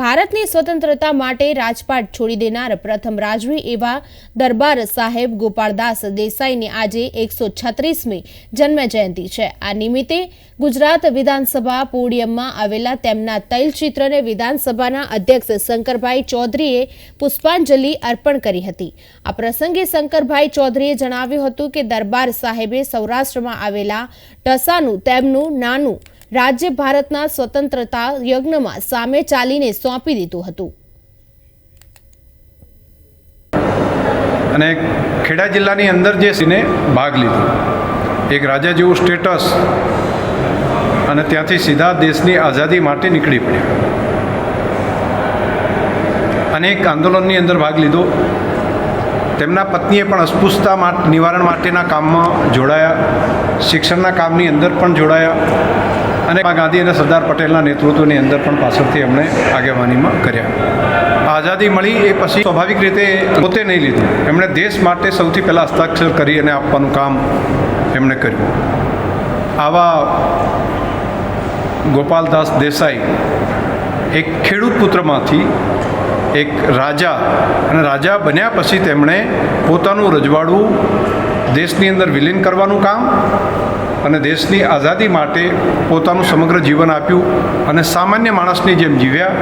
ભારતની સ્વતંત્રતા માટે રાજપાટ છોડી દેનાર પ્રથમ રાજવી એવા દરબાર સાહેબ ગોપાળદાસ દેસાઈની આજે એકસો છત્રીસમી જન્મ જયંતિ છે. આ નિમિત્તે ગુજરાત વિધાનસભા પોડિયમમાં આવેલા તેમના તૈલચિત્રને વિધાનસભાના અધ્યક્ષ શંકરભાઈ ચૌધરીએ પુષ્પાંજલિ અર્પણ કરી હતી. આ પ્રસંગે શંકરભાઈ ચૌધરીએ જણાવ્યું હતું કે દરબાર સાહેબે સૌરાષ્ટ્રમાં આવેલા ટસાનું તેમનું નાનું રાજ્ય ભારતના સ્વતંત્રતા યજ્ઞમાં સામે ચાલીને સોંપી દીધું હતું. અને ખેડા જિલ્લાની અંદર જે સિને ભાગ લીધો, એક રાજા જેવું સ્ટેટસ અને ત્યાંથી સીધા દેશની આઝાદી માટે નીકળી પડ્યા. અનેક આંદોલનની અંદર ભાગ લીધો. તેમના પત્નીએ પણ અસ્પૃશ્યતા નિવારણ માટેના કામમાં જોડાયા. શિક્ષણના કામની અંદર પણ જોડાયા. અને ગાંધી અને સરદાર પટેલના નેતૃત્વની અંદર પણ પાછળથી એમણે આગેવાનીમાં કર્યા. આઝાદી મળી એ પછી સ્વાભાવિક રીતે પોતે નહીં લીધું. એમણે દેશ માટે સૌથી પહેલાં હસ્તાક્ષર કરી અને આપવાનું કામ એમણે કર્યું. આવા ગોપાલદાસ દેસાઈ એક ખેડૂત પુત્રમાંથી એક રાજા અને રાજા બન્યા પછી તેમણે પોતાનું રજવાડું દેશની અંદર વિલીન કરવાનું કામ અને દેશની આઝાદી માટે પોતાનું સમગ્ર જીવન આપ્યું અને સામાન્ય માણસની જેમ જીવ્યા.